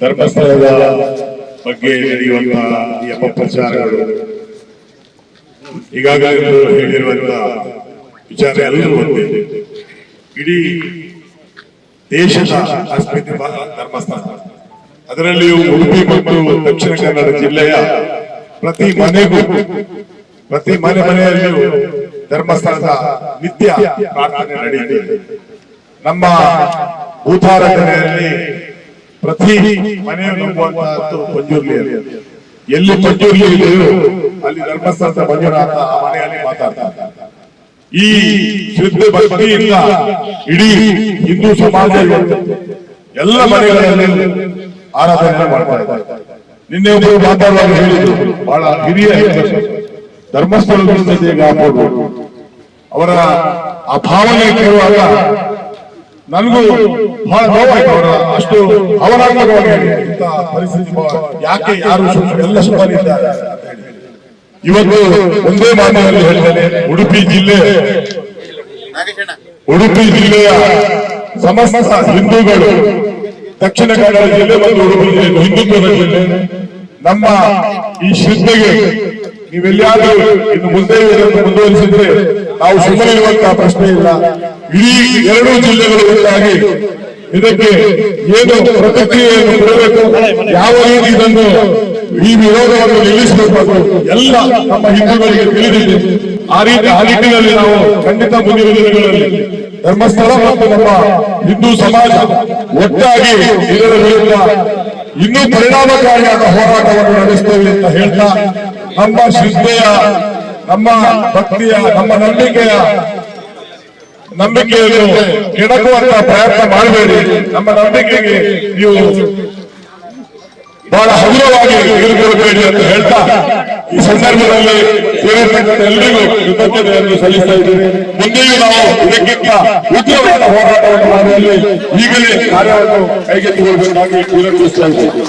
ಧರ್ಮಸ್ಥಳದ ಬಗ್ಗೆ ನಡೆಯುವಂತಹ ಅಪಪ್ರಚಾರಗಳು ಈಗಾಗಲೇ ಹೇಳಿರುವಂತಹ ವಿಚಾರ ಎಲ್ಲರೂ ಒಂದೇ ಇಡೀ ದೇಶದ ಅಸ್ಮಿತೆ ಧರ್ಮಸ್ಥಳ. ಅದರಲ್ಲಿಯೂ ಉಡುಪಿ ಮತ್ತು ದಕ್ಷಿಣ ಕನ್ನಡ ಜಿಲ್ಲೆಯ ಪ್ರತಿ ಮನೆಗೂ, ಪ್ರತಿ ಮನೆ ಮನೆಯಲ್ಲಿಯೂ ಧರ್ಮಸ್ಥಳದ ನಿತ್ಯ ಪ್ರಾರ್ಥನೆ ನಡೆಯುತ್ತಿದೆ ನಮ್ಮ ಭೂತಾರಾಧನೆಯಲ್ಲಿ ಪ್ರತಿ ಮನೆಯು ನಂಬುವಂತಹದ್ದು ಪಂಜುರ್ಲಿಯಲ್ಲಿ ಎಲ್ಲಿ ಪಂಜುರ್ಲಿ ಇದೆಯೋ ಅಲ್ಲಿ ಧರ್ಮಸ್ಥಳದ ಮಂಜುನಾಥ ಆ ಮನೆಯಲ್ಲಿ ಮಾತಾಡ್ತಾರೆ. ಈ ಶುದ್ಧ ಭಕ್ತಿಯಿಂದ ಇಡೀ ಹಿಂದೂ ಸಮಾಜ ಎಲ್ಲ ಮನೆಗಳಲ್ಲಿ ಆರಾಧನೆ ಮಾಡ್ತಾ ನಿನ್ನೆ ಒಬ್ಬರು ಮಾತಾಡುವಾಗ ಹೇಳಿದ್ರು, ಬಹಳ ಹಿರಿಯ ಧರ್ಮಸ್ಥಳದ ಜೊತೆಗೆ ಅವರ ಆ ಭಾವನೆ ಕೇಳುವಾಗ ನನಗೂ ಬಹಳ ನೋವಾಯ್ತು ಅವರ, ಅಷ್ಟು ಬಹಳ- ಯಾಕೆ ಯಾರು ಎಲ್ಲ ಸುಮ್ಮನಿದ್ದಾರೆ. ಇವತ್ತು ಒಂದೇ ಮಾತಿನಲ್ಲಿ ಹೇಳಿದ್ದೇನೆ, ಉಡುಪಿ ಜಿಲ್ಲೆ ಉಡುಪಿ ಜಿಲ್ಲೆಯ ಸಮಸ್ತ ಹಿಂದೂಗಳು, ದಕ್ಷಿಣ ಕನ್ನಡ ಜಿಲ್ಲೆ ಮತ್ತು ಉಡುಪಿ ಜಿಲ್ಲೆ ಹಿಂದುತ್ವದ ಜಿಲ್ಲೆ ನಮ್ಮ ಈ ಶ್ರದ್ಧೆಗೆ ನೀವೆಲ್ಲಾದ್ರೂ ಇನ್ನು ಮುಂದೆ ಮುಂದುವರಿಸಿದ್ರೆ ನಾವು ಸುಮ್ಮನೆ ಇರುವಂತಹ ಪ್ರಶ್ನೆ ಇಲ್ಲ. ಇಡೀ ಎರಡೂ ಜಿಲ್ಲೆಗಳು ಒಟ್ಟಾಗಿ ಇದಕ್ಕೆ ಏನು ಪ್ರತಿಕ್ರಿಯೆಯನ್ನು ಕೊಡಬೇಕು? ಯಾವ ರೀತಿ ಇದನ್ನು ಈ ವಿರೋಧವನ್ನು ನಿಲ್ಲಿಸಬೇಕು ಎಲ್ಲ ನಮ್ಮ ಹಿಂದೂಗಳಿಗೆ ತಿಳಿದಿದೆ. ಆ ರೀತಿ ಆ ನಿಟ್ಟಿನಲ್ಲಿ ನಾವು ಖಂಡಿತ ಮುಂದಿನ ದಿನಗಳಲ್ಲಿ ಧರ್ಮಸ್ಥಳ ಮತ್ತು ನಮ್ಮ ಹಿಂದೂ ಸಮಾಜ ಒಟ್ಟಾಗಿ ಇದರ ವಿರುದ್ಧ ಇನ್ನೂ ಪರಿಣಾಮಕಾರಿಯಾದ ಹೋರಾಟವನ್ನು ನಡೆಸ್ತೇವೆ ಅಂತ ಹೇಳ್ತಾ ನಮ್ಮ ಶ್ರದ್ಧೆಯ ನಮ್ಮ ಭಕ್ತಿಯ ನಮ್ಮ ನಂಬಿಕೆಯ ನಂಬಿಕೆಯನ್ನು ಕೆಣಕುವಂತ ಪ್ರಯತ್ನ ಮಾಡಬೇಡಿ. ನಮ್ಮ ನಂಬಿಕೆಗೆ ನೀವು ಬಹಳ ಹಗುರವಾಗಿ ತೆಗೆದುಕೊಳ್ಳಬೇಡಿ ಅಂತ ಹೇಳ್ತಾ ಈ ಸಂದರ್ಭದಲ್ಲಿ ಸೇರಿರ್ತಕ್ಕಂಥ ಎಲ್ಲರಿಗೂ ಕೃತಜ್ಞತೆಯನ್ನು ಸಲ್ಲಿಸ್ತಾ ಇದ್ದೇವೆ ಮುಂದೆಯೂ ನಾವು ಇದಕ್ಕಿಂತ ಉಗ್ರವಾದ ಹೋರಾಟವನ್ನು ಮಾಡುವಲ್ಲಿ ಈಗಲೇ ಕಾರ್ಯವನ್ನು ಕೈಗೆತ್ತಿಕೊಳ್ಳಬೇಕಾಗಿ ವಿನಂತಿಸ್ತಾ ಇದ್ದೇವೆ